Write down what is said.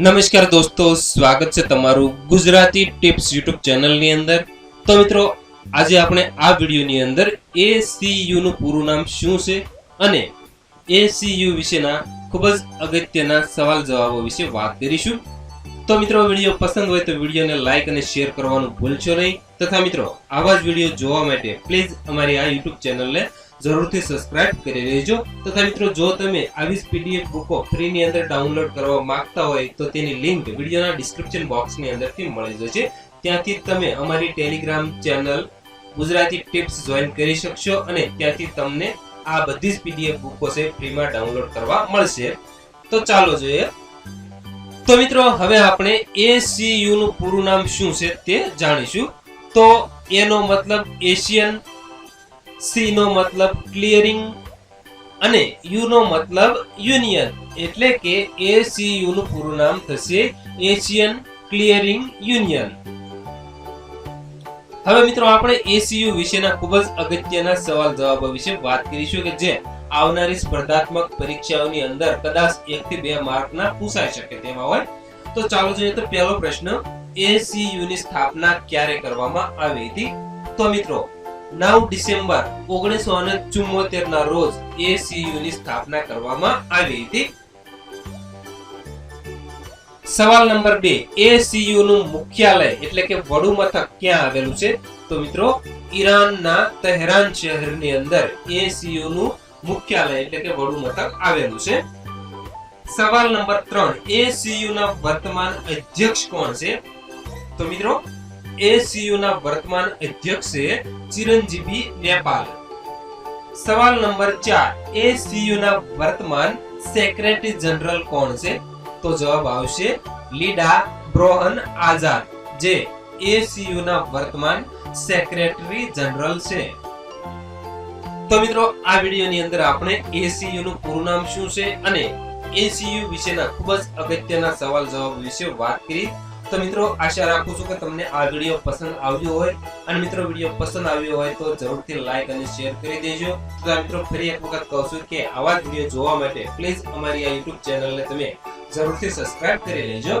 નમસ્કાર દોસ્તો, સ્વાગત છે તમારું ગુજરાતી ટિપ્સ યુટ્યુબ ચેનલની અંદર. તો મિત્રો, આજે આપણે આ વિડીયોની અંદર એ નું પૂરું નામ શું છે અને એસીયુ વિશેના ખૂબ જ અગત્યના સવાલ જવાબો વિશે વાત કરીશું. તો મિત્રો વીડિયો પસંદ હોય તો વિડીયોને લાઇક અને શેર કરવાનું ભૂલશો નહીં. તથા મિત્રો, આવા જ વીડિયો જોવા માટે પ્લીઝ અમારી આ યુટ્યુબ ચેનલને જરૂરથી સબસ્ક્રાઇબ કરી લેજો. તથા મિત્રો, જો તમે આવી જ પીડીએફ બુકો ફ્રીની અંદર ડાઉનલોડ કરવા માંગતા હોય, તો તેની લિંક વિડીયોના ડિસ્ક્રિપ્શન બોક્સની અંદરથી મળી જશે. ત્યાંથી તમે અમારી Telegram channel Gujarati tips join કરી શકશો અને ત્યાંથી તમને આ બધી જ પીડીએફ બુકો છે ફ્રીમાં ડાઉનલોડ કરવા મળશે. તો ચાલો જોઈએ. તો મિત્રો, હવે આપણે ACU નું પૂરું નામ શું છે તે જાણીશું. તો એનો મતલબ એશિયન સી નો મતલબ ક્લિયરિંગ અને યુ નો મતલબ યુનિયન એટલે કે ACU નું પૂરું નામ થશે એશિયન ક્લિયરિંગ યુનિયન હવે મિત્રો આપણે એસીયુ વિશેના ખૂબ જ અગત્યના સવાલ જવાબો વિશે વાત કરીશું કે જે આવનારી સ્પર્ધાત્મક પરીક્ષાઓની અંદર કદાચ એક થી બે માર્કના પૂછાઈ શકે તેવા હોય. તો ચાલો જોઈએ તો પહેલો પ્રશ્ન એસીયુ ની સ્થાપના ક્યારે કરવામાં આવી હતી? તો મિત્રો નવ ડિસેમ્બર ઓગણીસો અને ચુમ્મોતેર ના રોજ ACU ની સ્થાપના કરવામાં આવી હતી. સવાલ નંબર બે ACU નું મુખ્યાલય એટલે કે વડુ મથક ક્યાં આવેલું છે? તો મિત્રો, ઈરાનના તહેરાન શહેરની અંદર ACU નું મુખ્યાલય એટલે કે વડુ મથક આવેલું છે. સવાલ નંબર ત્રણ ACU ના વર્તમાન અધ્યક્ષ કોણ છે? તો મિત્રો ACU ના વર્તમાન અધ્યક્ષ ચિરંજીવી નેપાલ. સવાલ નંબર ચાર એસીયુના વર્તમાન સેક્રેટરી જનરલ કોણ છે? તો જવાબ આવશે લીડા બ્રોહન આઝાદ, જે એસીયુના વર્તમાન સેક્રેટરી જનરલ છે. તો મિત્રો, આ વિડીયોની અંદર આપણે એસીયુ નું પૂરું નામ શું છે અને એસીયુ વિશેના ખૂબ જ અગત્યના સવાલ જવાબ વિશે વાત કરી તો મિત્રો, આશા રાખું છું કે તમને આ વીડિયો પસંદ આવ્યો હોય અને મિત્રો વીડિયો પસંદ આવ્યો હોય તો જરૂરથી લાઈક અને શેર કરી દેજો. તો મિત્રો, ફરી એક વખત કહું છું કે આવા જ વીડિયો જોવા માટે પ્લીઝ અમારી આ યુટ્યુબ ચેનલને તમે જરૂરથી સબસ્ક્રાઇબ કરી લેજો.